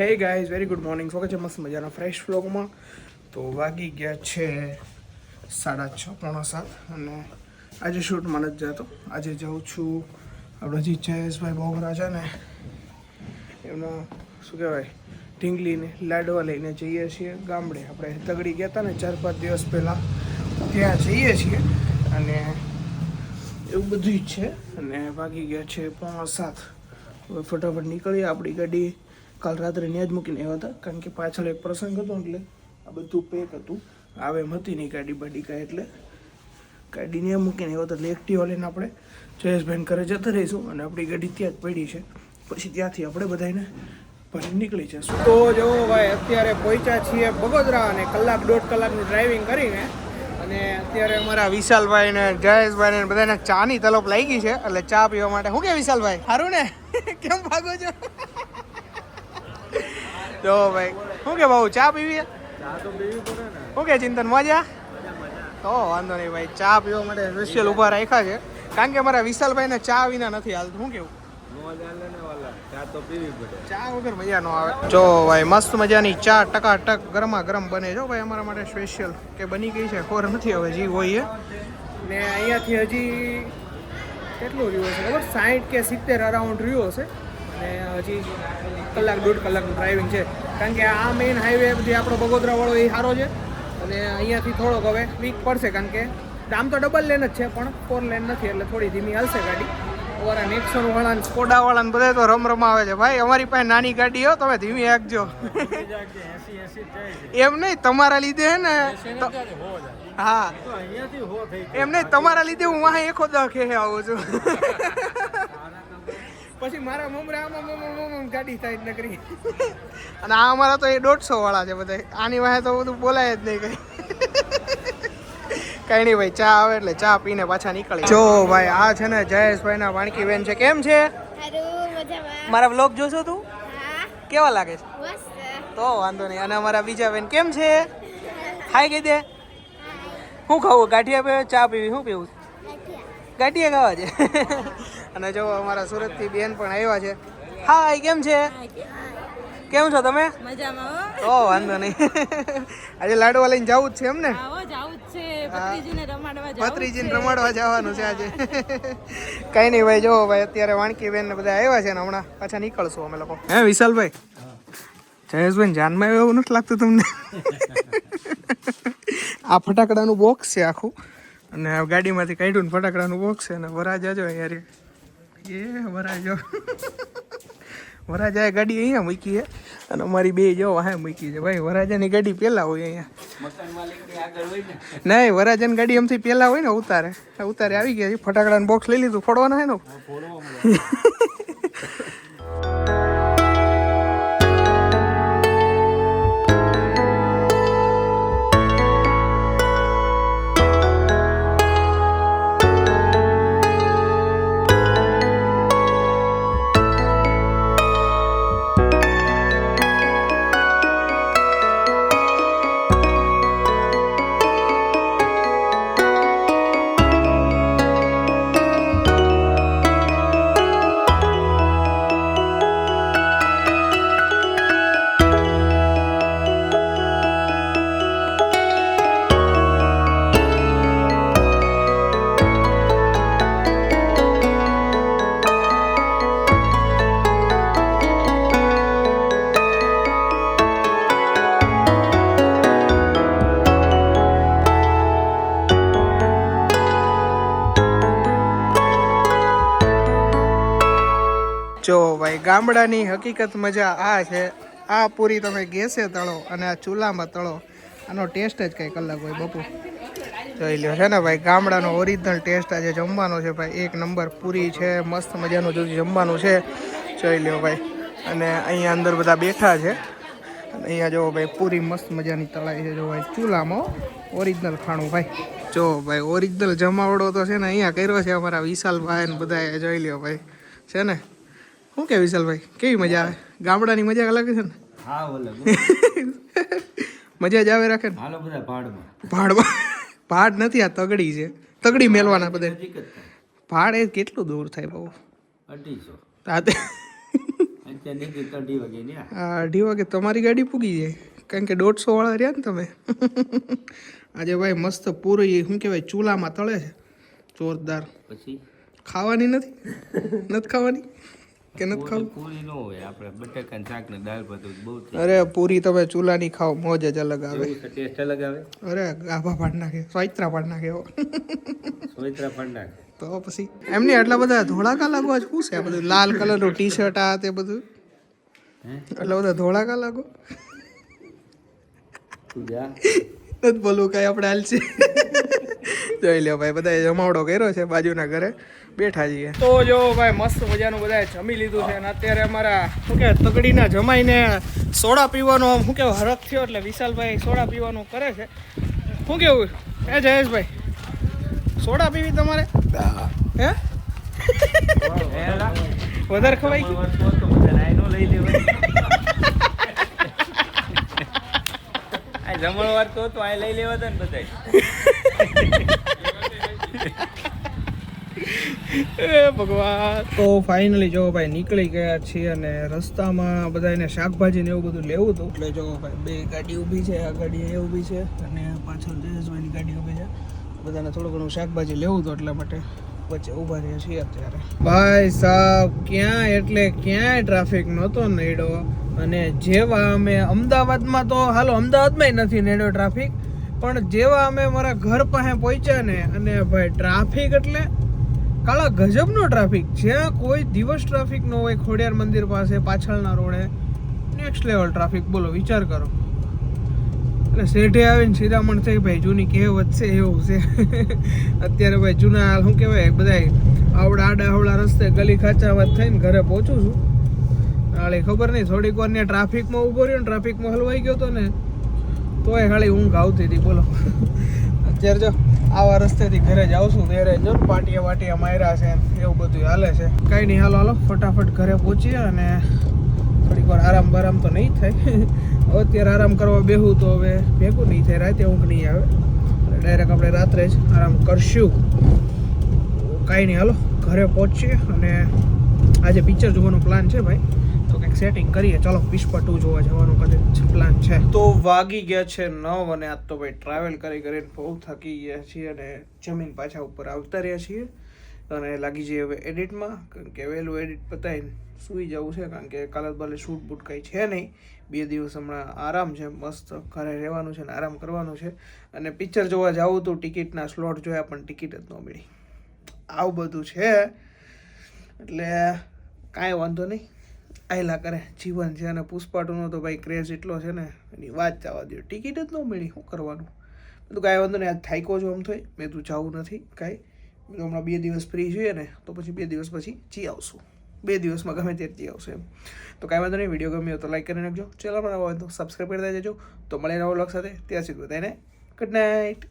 Hey guys very good morning સ્વાગત છે મસ્ત મજાના ફ્રેશ ફ્લોગમાં તો વાગી ગયા છે સાડા છ, પોણા સાત. અને આજે શૂટમાં જ જતો. આજે જાઉં છું આપણા જે જયેશભાઈ બોગરા છે ને, એમના, શું કહેવાય, ઢીંગલીને, લાડવા લઈને જઈએ છીએ ગામડે. આપણે તગડી ગયા હતા ને ચાર પાંચ દિવસ પહેલાં, ત્યાં જઈએ છીએ. અને એવું બધું જ છે. અને વાગી ગયા છે પોણા સાત. હવે ફટાફટ નીકળીએ આપણી ગાડી. કાલ રાત્રે ત્યાં જ મૂકીને આવ્યા હતા, કારણ કે પાછળ એક પ્રસંગ હતો એટલે આ બધું પેક હતું. આવે એમ હતી નહીં ગાડી બાડી કાંઈ એટલે ગાડી ત્યાં મૂકીને આવ્યા હતા એટલે એક્ટિવા લઈને આપણે જયેશભાઈ ઘરે જતા રહીશું અને આપણી ગાડી ત્યાં જ પડી છે. પછી ત્યાંથી આપણે બધાને ભરી નીકળી જશું. તો જો ભાઈ, અત્યારે પહોંચ્યા છીએ બગોદરા અને કલાક દોઢ કલાકનું ડ્રાઇવિંગ કરીને. અને અત્યારે અમારા વિશાલભાઈ ને જયેશભાઈ ને બધાને ચાની તલપ લાગી છે, એટલે ચા પીવા માટે. શું કે વિશાલભાઈ? સારું ને? કેમ ભાગો છો? તો ભાઈ, શું કે બાબુ ચા પીવી? શું કે, ચિંતન, મજા? તો વાંધો નહીં ભાઈ, ચા પીવા માટે સ્પેશિયલ ઊભા રાખ્યા છે. કારણ કે અમારા વિશાલભાઈ ને ચા વિના નથી હાલતું. શું કેવું? ચા વગર મજા આવે. જો ભાઈ, મસ્ત મજાની ચા ટકા ટક ગરમા ગરમ બને. જો ભાઈ, અમારા માટે સ્પેશિયલ કે બની ગઈ છે, ખબર નથી હવે જી હોય ને અહીંયાથી હજી કેટલું રહ્યું હશે ખબર? સાઠ કે સિત્તેર અરાઉન્ડ રહ્યું હશે. હજી કલાક દોઢ કલાકનું ડ્રાઇવિંગ છે. કારણ કે આ મેઇન હાઈવે જે આપણો બગોદરા વાળો એ સારો છે. અને અહીંયાથી થોડોક હવે વીક પડશે કારણ કે આમ તો ડબલ લેન જ છે પણ ફોર લેન નથી એટલે થોડી ધીમી હલશે ગાડી. અમારા નેક્સોન વાળા સ્કોડા વાળા ને બધા તો રમ રમાવે છે. ભાઈ અમારી પાસે નાની ગાડી હો તમે ધીમી રાખજો. એમ નહીં તમારા લીધે હે ને હા એમ નહીં તમારા લીધે હું વાહ એકો દખે આવું છું. પછી મારા મમરા આમાં મમ મમ ગાડી થાય જ નકરી અને આ અમારા તો એ દોઢસો વાળા છે બધા. આની વાહે તો બધું બોલાય જ નહીં કઈ. કઈ નહીં ભાઈ ચા આવે એટલે ચા પીને પાછા નીકળે જો ભાઈ આ છે ને જયેશભાઈ ના વાણકી બેન છે. કેમ છે? મારા બ્લોગ જોશો તું? કેવા લાગે છે? તો વાંધો નહીં. અને અમારા બીજા બેન કેમ છે? હાય કહી દે. શું ખાવું? ગાંઠિયા પીવે ચા પીવી? શું પીવું? ગાંઠિયા ખાવા છે. અને જો અમારા સુરતથી બેન પણ આવ્યા છે. હાય કેમ છે? કેમ છો તમે? મજામાં ઓ વાંધો નહીં. આજે લાડવા લઈને જવું જ છે એમ ને? આવો જાવું જ છે. ભત્રીજીને રમાડવા જવાનું છે આજે. કઈ નહીં ભાઈ જો ભાઈ અત્યારે વાણકી બેન ને બધા આવ્યા છે ને હમણાં પાછા નીકળશું અમે લોકો. હે વિશાલભાઈ? જયેશભાઈ જાનમાં એવું નથી લાગતું તમને? આ ફટાકડાનું બોક્સ છે આખું. અને ગાડીમાંથી કાઢ્યું ને ફટાકડાનું બોક્સ છે અને વરાજા જો યાર એ વરાજો વરાજાએ ગાડી અહીંયા મૂકી છે અને અમારી બે જો વાહે મૂકી છે. ભાઈ વરાજાની ગાડી પહેલા હોય અહીંયા. નહીં વરાજાની ગાડી એમથી પહેલા હોય ને ઉતારે. ઉતારે આવી ગયા ફટાકડાનું બોક્સ લઈ લીધું ફોડવાનું હે ને? જો ભાઈ, ગામડાની હકીકત મજા આ છે. આ પૂરી તમે ગેસે તળો અને આ ચૂલામાં તળો. આનો ટેસ્ટ જ કંઈક અલગ હોય બપુ. જોઈ લ્યો છે ને ભાઈ, ગામડાનો ઓરિજિનલ ટેસ્ટ આજે જમવાનો છે ભાઈ. એક નંબર પૂરી છે, મસ્ત મજાનું જો જમવાનું છે. જોઈ લ્યો ભાઈ. અને અહીંયા અંદર બધા બેઠા છે. અને અહીંયા જો ભાઈ, પૂરી મસ્ત મજાની તળાઈ છે. જો ભાઈ, ચૂલામાં ઓરિજિનલ ખાણું ભાઈ. જો ભાઈ ઓરિજિનલ જમાવડો તો છે ને અહીંયા કર્યો છે અમારા વિશાલભાઈ ને બધા જોઈ લ્યો ભાઈ. છે ને? શું કે વિશાલભાઈ? કેવી મજા આવે? ગામડાની મજા અલગ છે ને? હા મજા જ આવે રાખે ને? હાલો બધા ભાડમાં. ભાડમાં? ભાડ નથી આ તગડી છે. તગડી મેલવાના બધા. ભાડ એ કેટલું દૂર થાય બહુ? અઢીસો. આ તે ત્યાં નીકળી તો અઢી વાગે ને આ અઢી વાગે તમારી ગાડી પૂગી જાય. કારણ કે દોઢસો વાળા રહ્યા ને તમે. આજે ભાઈ મસ્ત પૂરી શું કહેવાય ચૂલામાં તળે છે. જોરદાર. પછી? ખાવાની નથી? નથી ખાવાની? કે નથી પૂરી ખાવું? પૂરી ન હોય. આપણે બટાકા શાક ને દાળ ભાત બહુ અરે પૂરી તમે ચૂલાની ખાઓ મોજ જ અલગ આવે. ટેસ્ટ અલગ આવે? અરે ગાભા પાડ નાખે સોયત્રા પાડ નાખે સોયત્રા સોયત્રા નાખે. તો પછી એમની આટલા બધા ધોળાકા લાગો શું છે? બધું લાલ કલરનું ટી શર્ટ આ તે બધું? એટલા બધા ધોળાકા લાગો? નથી બોલવું કઈ આપણે હાલ છે. જોઈ લ્યો ભાઈ બધાએ જમાવડો કર્યો છે બાજુના ઘરે. બેઠા છીએ. તો જો ભાઈ મસ્ત મજાનું બધાએ જમી લીધું છે અને અત્યારે અમારા શું કે તગડીના જમાઈને સોડા પીવાનો આમ શું કેવું હરખ થયો એટલે વિશાલભાઈ સોડા પીવાનું કરે છે. શું કેવું? હે જયેશભાઈ સોડા પીવી તમારે? હે. વધારે ખવાઈ ગયું લઈ લેવાય આ જમણવાર તો તો આ લઈ લેવા હતા ને બધાય. એ ભગવાન. તો ફાઇનલી જો ભાઈ નીકળી ગયા છીએ અને રસ્તામાં બધાને શાકભાજી ને એવું બધું લેવું હતું. એટલે જો ભાઈ બે ગાડી ઊભી છે આ ગાડી એ ઊભી છે અને પાછળ જયેશભાઈની ગાડી ઊભી છે. બધાને થોડું ઘણું શાકભાજી લેવું હતું એટલા માટે વચ્ચે ઊભા રહ્યા છીએ અત્યારે. ભાઈ સાહેબ ક્યાં એટલે ક્યાંય ટ્રાફિક નહોતો નડ્યો. અને જેવા અમે અમદાવાદમાં તો હાલો અમદાવાદમાં નથી નડ્યો ટ્રાફિક પણ જેવા અમે મારા ઘર પાસે પહોંચ્યા ને, અને ભાઈ ટ્રાફિક એટલે કાળા ગજબનો ટ્રાફિક. જ્યાં કોઈ દિવસ ટ્રાફિક ન હોય, ખોડિયાર મંદિર પાસે, પાછળના રોડે નેક્સ્ટ લેવલ ટ્રાફિક. બોલો, વિચાર કરો. એટલે શેઠે આવીને શિરામણ થઈ, ભાઈ, જૂની કહેવત છે, એવું છે. અત્યારે ભાઈ, જૂના શું કહેવાય બધા આવડા આડા આવડા રસ્તે ગલી ખાચામાં થઈને ઘરે પહોંચું છું. હાલે ખબર નહીં, થોડીક વાર ને ટ્રાફિકમાં ઊભો રહ્યો ને, ટ્રાફિકમાં હલવાઈ ગયો તો ને તોય ખાલી ઊંઘ આવતી હતી, બોલો. અત્યારે જો આવા રસ્તેથી ઘરે જાઉં છું, ત્યારે જો પાટિયા વાટિયા માર્યા છે, એવું બધું હાલે છે. કાંઈ નહીં, હાલો હાલો, ફટાફટ ઘરે પહોંચીએ અને થોડીક વાર આરામ બારામ તો નહીં થાય. અત્યારે આરામ કરવા બેહું તો હવે ભેગું નહીં થાય, રાતે ઊંઘ નહીં આવે. ડાયરેક્ટ આપણે રાત્રે જ આરામ કરશું. કાંઈ નહીં, હાલો, ઘરે પહોંચીએ અને આજે પિક્ચર જોવાનો પ્લાન છે ભાઈ. સેટિંગ કરીએ. ચાલો ટુ જોવા જવાનું કદાચ પ્લાન છે. તો વાગી ગયા છે નવ અને આજ તો ભાઈ ટ્રાવેલ કરી કરીને બહુ થકી ગયા છીએ અને જમીન પાછા ઉપર આવતા રહ્યા છીએ. અને લાગી જઈએ હવે એડિટમાં કારણ કે વહેલું એડિટ પતાવીને સૂઈ જવું છે, કારણ કે કાલે બાલે શૂટ બૂટ કંઈ છે નહીં. બે દિવસ હમણાં આરામ છે, મસ્ત ઘરે રહેવાનું છે ને આરામ કરવાનું છે. અને પિક્ચર જોવા જાવું તો ટિકિટના સ્લોટ જોયા પણ ટિકિટ જ ન મળી. આવું બધું છે. એટલે કાંઈ વાંધો નહીં. આયલા કરે. જીવન છે અને પુષ્પાટુનો તો ભાઈ ક્રેઝ એટલો છે ને, એની વાત જવા દો ટિકિટ જ ન મળી શું કરવાનું? તો કાંઈ વાંધો નહીં, આજ થાયકો છો આમ થઈ મેં તું જવું નથી કાંઈ. હમણાં બે દિવસ ફ્રી જોઈએ ને, તો પછી બે દિવસ પછી જી આવશું. બે દિવસમાં ગમે ત્યારે જી આવશે એમ. તો કાંઈ વાંધો નહીં વીડિયો ગમ્યો તો લાઈક કરી નાખજો. ચેનલ પર નવા હોય તો સબસ્ક્રાઈબ કરી દેજો. તો મળે નવો લોક સાથે. ત્યાં સુધી બધાને ગુડ નાઇટ